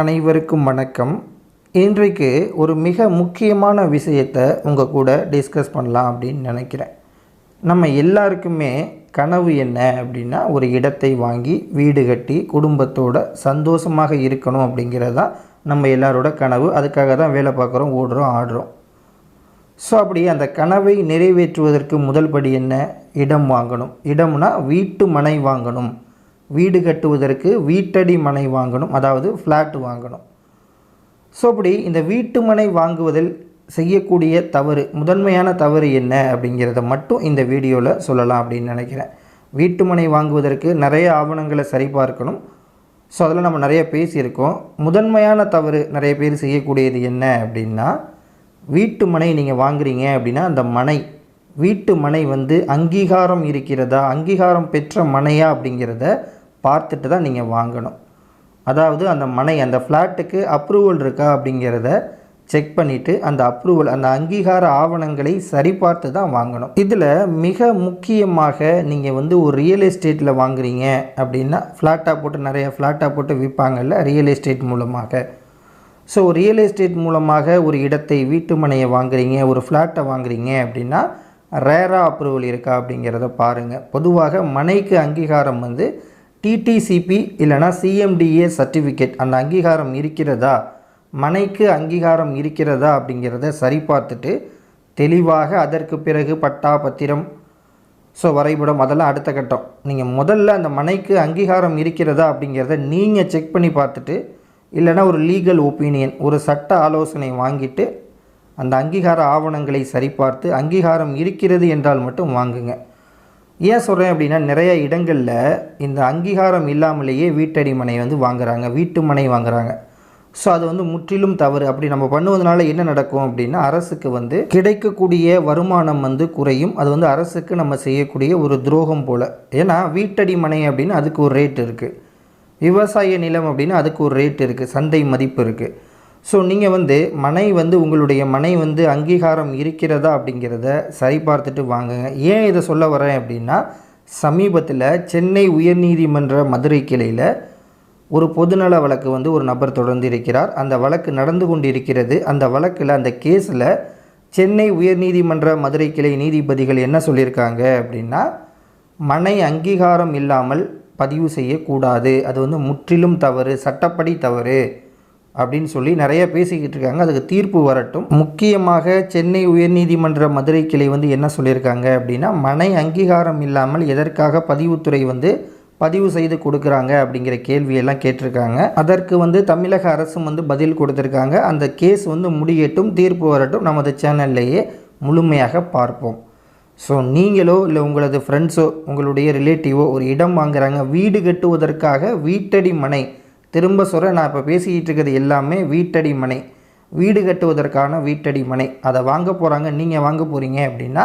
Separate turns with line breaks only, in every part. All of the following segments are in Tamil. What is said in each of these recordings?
அனைவருக்கும் வணக்கம். இன்றைக்கு ஒரு மிக முக்கியமான விஷயத்தை உங்கள் கூட டிஸ்கஸ் பண்ணலாம் அப்படின்னு நினைக்கிறேன். நம்ம எல்லாருக்குமே கனவு என்ன அப்படின்னா ஒரு இடத்தை வாங்கி வீடு கட்டி குடும்பத்தோட சந்தோஷமாக இருக்கணும் அப்படிங்கிறது தான் நம்ம எல்லாரோட கனவு. அதுக்காக தான் வேலை பார்க்குறோம் ஓடுறோம் ஆடுறோம். ஸோ அப்படி அந்த கனவை நிறைவேற்றுவதற்கு முதல் படி என்ன? இடம் வாங்கணும். இடம்னா வீட்டு மனை வாங்கணும். வீடு கட்டுவதற்கு வீட்டடி மனை வாங்கணும் அதாவது ஃப்ளாட் வாங்கணும். ஸோ அப்படி இந்த வீட்டு மனை வாங்குவதில் செய்யக்கூடிய தவறு முதன்மையான தவறு என்ன அப்படிங்கிறத மட்டும் இந்த வீடியோவில் சொல்லலாம் அப்படின்னு நினைக்கிறேன். வீட்டு மனை வாங்குவதற்கு நிறைய ஆவணங்களை சரிபார்க்கணும் ஸோ அதில் நம்ம நிறைய பேசியிருக்கோம். முதன்மையான தவறு நிறைய பேர் செய்யக்கூடியது என்ன அப்படின்னா வீட்டு மனை நீங்கள் வாங்குறீங்க அப்படின்னா அந்த மனை வீட்டு மனை வந்து அங்கீகாரம் இருக்கிறதா அங்கீகாரம் பெற்ற மனையா அப்படிங்கிறத பார்த்துட்டு தான் நீங்கள் வாங்கணும். அதாவது அந்த மனை அந்த ஃப்ளாட்டுக்கு அப்ரூவல் இருக்கா அப்படிங்கிறத செக் பண்ணிவிட்டு அந்த அப்ரூவல் அந்த அங்கீகார ஆவணங்களை சரிபார்த்து தான் வாங்கணும். இதில் மிக முக்கியமாக நீங்கள் வந்து ஒரு ரியல் எஸ்டேட்டில் வாங்குறீங்க அப்படின்னா ஃப்ளாட்டாக போட்டு நிறைய ஃப்ளாட்டாக போட்டு விற்பாங்கல்ல ரியல் எஸ்டேட் மூலமாக. ஸோ ரியல் எஸ்டேட் மூலமாக ஒரு இடத்தை வீட்டு மனையை வாங்குறீங்க ஒரு ஃப்ளாட்டை வாங்குறீங்க அப்படின்னா ரேராக அப்ரூவல் இருக்கா அப்படிங்கிறத பாருங்கள் பொதுவாக மனைக்கு அங்கீகாரம் வந்து டிடிசிபி இல்லைனா சிஎம்டிஏ சர்டிஃபிகேட் அந்த அங்கீகாரம் இருக்கிறதா? மனைக்கு அங்கீகாரம் இருக்கிறதா அப்படிங்கிறத சரிபார்த்துட்டு தெளிவாக அதற்கு பிறகு பட்டா பத்திரம் ஸோ வரைபடம் அதெல்லாம் அடுத்த கட்டம். நீங்கள் முதல்ல அந்த மனைக்கு அங்கீகாரம் இருக்கிறதா அப்படிங்கிறத நீங்கள் செக் பண்ணி பார்த்துட்டு இல்லைனா ஒரு லீகல் ஒப்பீனியன் ஒரு சட்ட ஆலோசனை வாங்கிட்டு அந்த அங்கீகார ஆவணங்களை சரிபார்த்து அங்கீகாரம் இருக்கிறது என்றால் மட்டும் வாங்குங்க. ஏன் சொல்கிறேன் அப்படின்னா நிறைய இடங்களில் இந்த அங்கீகாரம் இல்லாமலேயே வீட்டடி மனை வந்து வாங்குறாங்க வீட்டு மனை வாங்குறாங்க. ஸோ அது வந்து முற்றிலும் தவறு. அப்படி நம்ம பண்ணுவதனால என்ன நடக்கும் அப்படின்னா அரசுக்கு வந்து கிடைக்கக்கூடிய வருமானம் வந்து குறையும். அது வந்து அரசுக்கு நம்ம செய்யக்கூடிய ஒரு துரோகம் போல். ஏன்னா வீட்டடி மனை அப்படின்னு அதுக்கு ஒரு ரேட் இருக்குது விவசாய நிலம் அப்படின்னா அதுக்கு ஒரு ரேட் இருக்குது சந்தை மதிப்பு இருக்குது ஸோ நீங்கள் வந்து மனை வந்து உங்களுடைய மனை வந்து அங்கீகாரம் இருக்கிறதா அப்படிங்கிறத சரி பார்த்துட்டு வாங்குங்க. ஏன் இதை சொல்ல வரேன் அப்படின்னா சமீபத்தில் சென்னை உயர்நீதிமன்ற மதுரை கிளையில் ஒரு பொதுநல வழக்கு வந்து ஒரு நபர் தொடர்ந்து இருக்கிறார். அந்த வழக்கு நடந்து கொண்டு இருக்கிறது அந்த வழக்கில் அந்த கேஸில் சென்னை உயர்நீதிமன்ற மதுரை கிளை நீதிபதிகள் என்ன சொல்லியிருக்காங்க அப்படின்னா மனை அங்கீகாரம் இல்லாமல் பதிவு செய்யக்கூடாது. அது வந்து முற்றிலும் தவறு சட்டப்படி தவறு. அப்படின்னு சொல்லி நிறைய பேசிக்கிட்டு இருக்காங்க. அதுக்கு தீர்ப்பு வரட்டும். முக்கியமாக சென்னை உயர்நீதிமன்ற மதுரை கிளை வந்து என்ன சொல்லியிருக்காங்க அப்படின்னா மனை அங்கீகாரம் இல்லாமல் எதற்காக பதிவுத்துறை வந்து பதிவு செய்து கொடுக்குறாங்க அப்படிங்கிற கேள்வியெல்லாம் கேட்டிருக்காங்க. அதற்கு வந்து தமிழக அரசும் வந்து பதில் கொடுத்துருக்காங்க. அந்த கேஸ் வந்து முடியட்டும் தீர்ப்பு வரட்டும். நமது சேனல்லையே முழுமையாக பார்ப்போம். ஸோ நீங்களோ இல்லை உங்களது ஃப்ரெண்ட்ஸோ உங்களுடைய ரிலேட்டிவோ ஒரு இடம் வாங்குறாங்க. வீடு கட்டுவதற்காக வீட்டடி மனை திரும்ப சொல்ல நான் இப்போ பேசிக்கிட்டு இருக்கிறது எல்லாமே வீட்டடி மனை. வீடு கட்டுவதற்கான வீட்டடி மனை. அதை வாங்க போகிறாங்க நீங்கள் வாங்க போகிறீங்க அப்படின்னா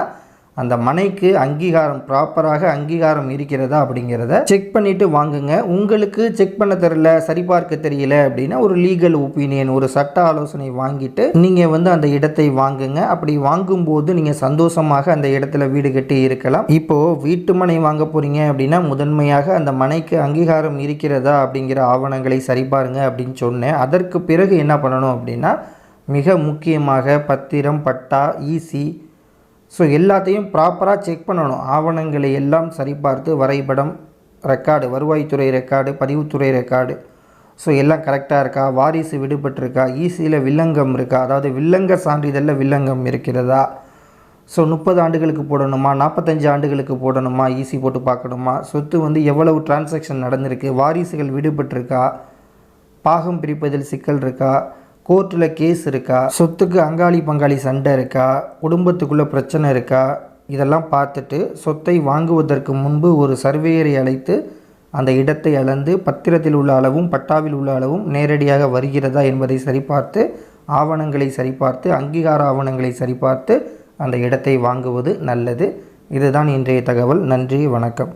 அந்த மனைக்கு அங்கீகாரம் ப்ராப்பராக அங்கீகாரம் இருக்கிறதா அப்படிங்கிறத செக் பண்ணிவிட்டு வாங்குங்க. உங்களுக்கு செக் பண்ண தெரில சரிபார்க்க தெரியல அப்படின்னா ஒரு லீகல் ஒப்பீனியன் ஒரு சட்ட ஆலோசனை வாங்கிட்டு நீங்கள் வந்து அந்த இடத்தை வாங்குங்க. அப்படி வாங்கும்போது நீங்கள் சந்தோஷமாக அந்த இடத்துல வீடு கட்டி இருக்கலாம். இப்போது வீட்டு மனை வாங்க போகிறீங்க அப்படின்னா முதன்மையாக அந்த மனைக்கு அங்கீகாரம் இருக்கிறதா அப்படிங்கிற ஆவணங்களை சரிபாருங்க அப்படின்னு சொன்னேன். அதற்கு பிறகு என்ன பண்ணணும் அப்படின்னா மிக முக்கியமாக பத்திரம் பட்டா ஈசி ஸோ எல்லாத்தையும் ப்ராப்பராக செக் பண்ணணும். ஆவணங்களை எல்லாம் சரிபார்த்து வரைபடம் ரெக்கார்டு வருவாய்த்துறை ரெக்கார்டு பதிவுத்துறை ரெக்கார்டு ஸோ எல்லாம் கரெக்டாக இருக்கா? வாரிசு விடுபட்டிருக்கா? ஈசியில் வில்லங்கம் இருக்கா? அதாவது வில்லங்க சான்றிதழில் வில்லங்கம் இருக்கிறதா? ஸோ முப்பது ஆண்டுகளுக்கு போடணுமா? நாற்பத்தஞ்சு ஆண்டுகளுக்கு போடணுமா? ஈஸி போட்டு பார்க்கணுமா? சொத்து வந்து எவ்வளவு டிரான்சாக்ஷன் நடந்திருக்கு? வாரிசுகள் விடுபட்டிருக்கா? பாகம் பிரிப்பதில் சிக்கல் இருக்கா? கோர்ட்டில் கேஸ் இருக்கா? சொத்துக்கு அங்காளி பங்காளி சண்டை இருக்கா? குடும்பத்துக்குள்ளே பிரச்சனை இருக்கா? இதெல்லாம் பார்த்துட்டு சொத்தை வாங்குவதற்கு முன்பு ஒரு சர்வேயரை அழைத்து அந்த இடத்தை அளந்து பத்திரத்தில் உள்ள அளவும் பட்டாவில் உள்ள அளவும் நேரடியாக வருகிறதா என்பதை சரிபார்த்து ஆவணங்களை சரிபார்த்து அங்கீகார ஆவணங்களை சரிபார்த்து அந்த இடத்தை வாங்குவது நல்லது. இதுதான் இன்றைய தகவல். நன்றி வணக்கம்.